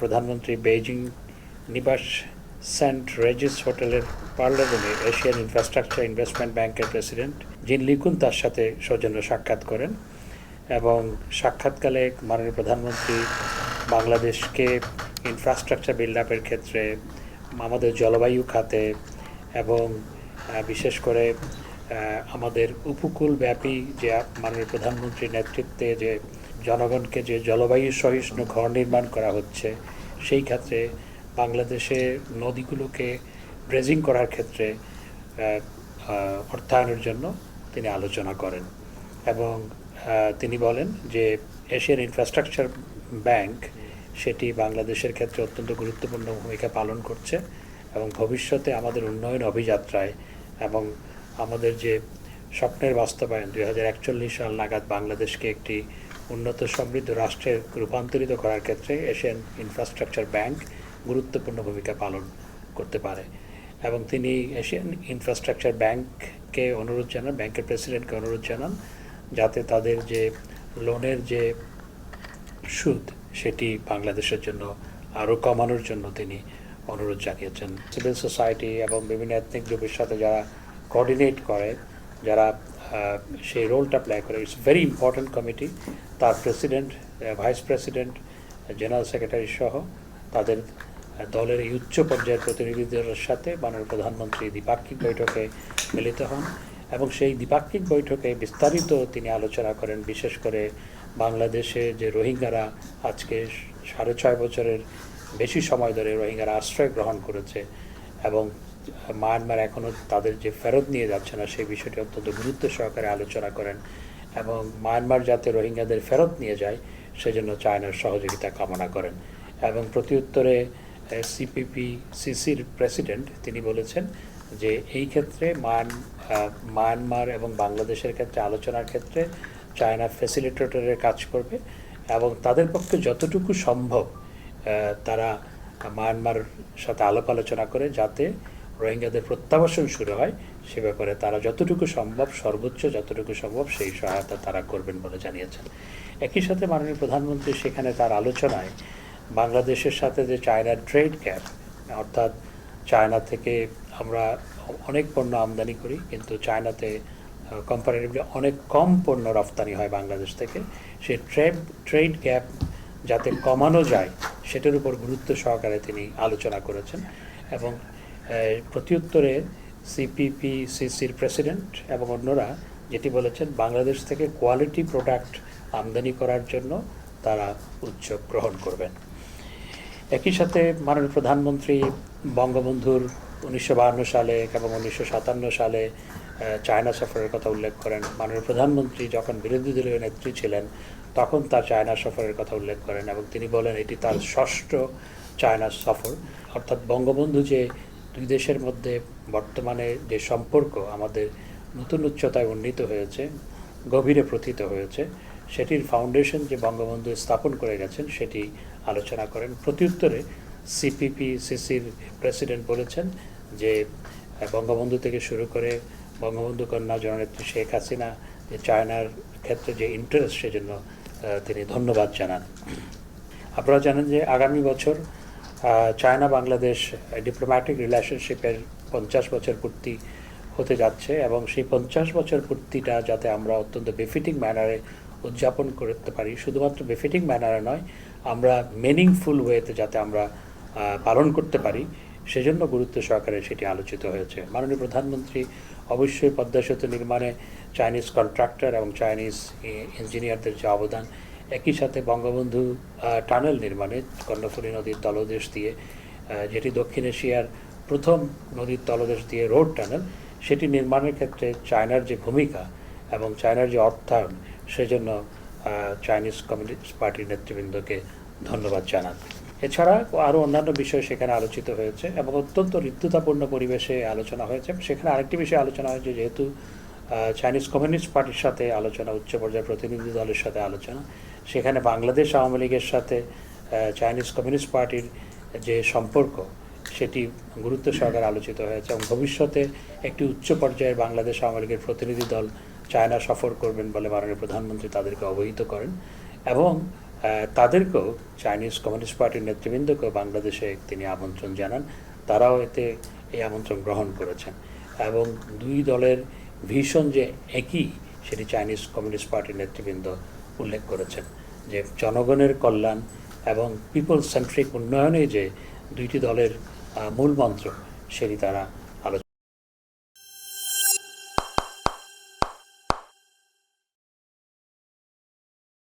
প্রধানমন্ত্রী বেইজিং নিবাস সেন্ট রেজিস হোটেলের পার্লার রুমে এশিয়ান ইনফ্রাস্ট্রাকচার ইনভেস্টমেন্ট ব্যাংকের প্রেসিডেন্ট জিন লিকুন তার সাথে সৌজন্য সাক্ষাৎ করেন এবং সাক্ষাৎকালে মাননীয় প্রধানমন্ত্রী বাংলাদেশকে ইনফ্রাস্ট্রাকচার বিল্ড আপের ক্ষেত্রে আমাদের জলবায়ু খাতে এবং বিশেষ করে আমাদের উপকূলব্যাপী যে মাননীয় প্রধানমন্ত্রীর নেতৃত্বে যে জনগণকে যে জলবায়ু সহিষ্ণু ঘর নির্মাণ করা হচ্ছে, সেই ক্ষেত্রে বাংলাদেশে নদীগুলোকে ব্রেজিং করার ক্ষেত্রে অর্থায়নের জন্য তিনি আলোচনা করেন এবং তিনি বলেন যে এশিয়ান ইনফ্রাস্ট্রাকচার ব্যাংক সেটি বাংলাদেশের ক্ষেত্রে অত্যন্ত গুরুত্বপূর্ণ ভূমিকা পালন করছে এবং ভবিষ্যতে আমাদের উন্নয়ন অভিযাত্রায় এবং আমাদের যে স্বপ্নের বাস্তবায়ন, দুই হাজার একচল্লিশ সাল নাগাদ বাংলাদেশকে একটি উন্নত সমৃদ্ধ রাষ্ট্রে রূপান্তরিত করার ক্ষেত্রে এশিয়ান ইনফ্রাস্ট্রাকচার ব্যাংক গুরুত্বপূর্ণ ভূমিকা পালন করতে পারে। এবং তিনি এশিয়ান ইনফ্রাস্ট্রাকচার ব্যাংককে অনুরোধ জানান ব্যাংকের প্রেসিডেন্টকে অনুরোধ জানান, যাতে তাদের যে লোনের যে সুদ, সেটি বাংলাদেশের জন্য আরও কমানোর জন্য তিনি অনুরোধ জানিয়েছেন। সিভিল সোসাইটি এবং বিভিন্ন এথনিক গ্রুপের সাথে যারা কোঅর্ডিনেট করে, যারা সেই রোলটা প্লে করে। ইটস ভেরি ইম্পর্ট্যান্ট কমিটি তার president vice president general secretary সহ তাদের দলের এই উচ্চ পর্যায়ের প্রতিনিধিদের সাথে মাননীয় প্রধানমন্ত্রী দ্বিপাক্ষিক বৈঠকে মিলিত হন এবং সেই দ্বিপাক্ষিক বৈঠকে বিস্তারিত তিনি আলোচনা করেন। বিশেষ করে বাংলাদেশে যে রোহিঙ্গারা আজকে সাড়ে ছয় বছরের বেশি সময় ধরে রোহিঙ্গারা আশ্রয় গ্রহণ করেছে এবং মায়ানমার এখনও তাদের যে ফেরত নিয়ে যাচ্ছে না সেই বিষয়টি অত্যন্ত গুরুত্ব সহকারে আলোচনা করেন এবং মায়ানমার যাতে রোহিঙ্গাদের ফেরত নিয়ে যায় সেজন্য চায়নার সহযোগিতা কামনা করেন। এবং প্রত্যুত্তরে সিপিপি সিসির প্রেসিডেন্ট তিনি বলেছেন যে এই ক্ষেত্রে মান আহ, মায়ানমার এবং বাংলাদেশের ক্ষেত্রে আলোচনার ক্ষেত্রে চায়না ফেসিলিটেটরের কাজ করবে এবং তাদের পক্ষে যতটুকু সম্ভব তারা মায়ানমার সাথে আলাপ আলোচনা করে যাতে রোহিঙ্গাদের প্রত্যাবাসন শুরু হয়, সে ব্যাপারে তারা যতটুকু সম্ভব, সর্বোচ্চ যতটুকু সম্ভব সেই সহায়তা তারা করবেন বলে জানিয়েছেন। একই সাথে মাননীয় প্রধানমন্ত্রী সেখানে তার আলোচনায় বাংলাদেশের সাথে যে চায়নার ট্রেড গ্যাপ, অর্থাৎ চায়না থেকে আমরা অনেক পণ্য আমদানি করি, কিন্তু চায়নাতে কম্পারেটিভলি অনেক কম পণ্য রপ্তানি হয় বাংলাদেশ থেকে সেই ট্রেড ট্রেড গ্যাপ যাতে কমানো যায়, সেটার উপর গুরুত্ব সহকারে তিনি আলোচনা করেছেন এবং প্রত্যুত্তরে সিপিপি সিসির প্রেসিডেন্ট এবং অন্যরা যেটি বলেছেন, বাংলাদেশ থেকে কোয়ালিটি প্রোডাক্ট আমদানি করার জন্য তারা উদ্যোগ গ্রহণ করবেন। একই সাথে মাননীয় প্রধানমন্ত্রী বঙ্গবন্ধুর উনিশশো সালে এবং উনিশশো সাতান্ন সালে চায়না সফরের কথা উল্লেখ করেন। মাননীয় প্রধানমন্ত্রী যখন বিরোধী দলীয় নেত্রী ছিলেন, তখন তার চায়না সফরের কথা উল্লেখ করেন এবং তিনি বলেন, এটি তার ষষ্ঠ চায়না সফর। অর্থাৎ বঙ্গবন্ধু যে দুই দেশের মধ্যে বর্তমানে যে সম্পর্ক আমাদের নতুন উচ্চতায় উন্নীত হয়েছে, গভীরে প্রথিত হয়েছে, সেটির ফাউন্ডেশন যে বঙ্গবন্ধু স্থাপন করে গেছেন সেটি আলোচনা করেন। প্রত্যুত্তরে সিপিপি সিসির প্রেসিডেন্ট বলেছেন যে বঙ্গবন্ধু থেকে শুরু করে বঙ্গবন্ধু কন্যা জননেত্রী শেখ হাসিনা, যে চায়নার ক্ষেত্রে যে ইন্টারেস্ট সেজন্য তিনি ধন্যবাদ জানান। আপনারা জানেন যে আগামী বছর চায়না বাংলাদেশ ডিপ্লোম্যাটিক রিলেশনশিপের পঞ্চাশ বছর পূর্তি হতে যাচ্ছে এবং সেই পঞ্চাশ বছর পূর্তিটা যাতে আমরা অত্যন্ত বেফিটিং ম্যানারে উদযাপন করতে পারি। শুধুমাত্র বেফিটিং ম্যানারে নয়, আমরা মিনিংফুল ওয়েতে যাতে আমরা পালন করতে পারি, সেজন্য গুরুত্ব সহকারে সেটি আলোচিত হয়েছে। মাননীয় প্রধানমন্ত্রী অবশ্যই পদ্মা সেতু নির্মাণে চাইনিজ কন্ট্রাক্টর এবং চাইনিজ ইঞ্জিনিয়ারদের যে অবদান একই সাথে বঙ্গবন্ধু টানেল নির্মাণে কর্ণফুলী নদীর তলদেশ দিয়ে যেটি দক্ষিণ এশিয়ার প্রথম নদীর তলদেশ দিয়ে রোড টানেল, সেটি নির্মাণের ক্ষেত্রে চায়নার যে ভূমিকা এবং চায়নার যে অর্থায়ন, সেজন্য চাইনিজ কমিউনিস্ট পার্টির নেতৃবৃন্দকে ধন্যবাদ জানান। এছাড়া আরও অন্যান্য বিষয় সেখানে আলোচিত হয়েছে এবং অত্যন্ত ঋতুতাপূর্ণ পরিবেশে আলোচনা হয়েছে। সেখানে আরেকটি বিষয়ে আলোচনা হয়েছে, যেহেতু চাইনিজ কমিউনিস্ট পার্টির সাথে আলোচনা, উচ্চ পর্যায়ের প্রতিনিধি দলের সাথে আলোচনা সেখানে বাংলাদেশ আওয়ামী লীগের সাথে চাইনিজ কমিউনিস্ট পার্টির যে সম্পর্ক, সেটি গুরুত্ব সহকারে আলোচিত হয়েছে এবং ভবিষ্যতে একটি উচ্চ পর্যায়ের বাংলাদেশ আওয়ামী লীগের প্রতিনিধি দল চায়না সফর করবেন বলে মাননীয় প্রধানমন্ত্রী তাদেরকে অবহিত করেন এবং তাদেরকেও চাইনিজ কমিউনিস্ট পার্টির নেতৃবৃন্দকেও বাংলাদেশে তিনি আমন্ত্রণ জানান। তারাও এতে এই আমন্ত্রণ গ্রহণ করেছেন এবং দুই দলের ভীষণ যে একই, সেটি চাইনিজ কমিউনিস্ট পার্টির নেতৃবৃন্দ উল্লেখ করেছেন যে জনগণের কল্যাণ এবং পিপল সেন্ট্রিক উন্নয়নে যে দুইটি দলের মূল মন্ত্র, সেটি তারা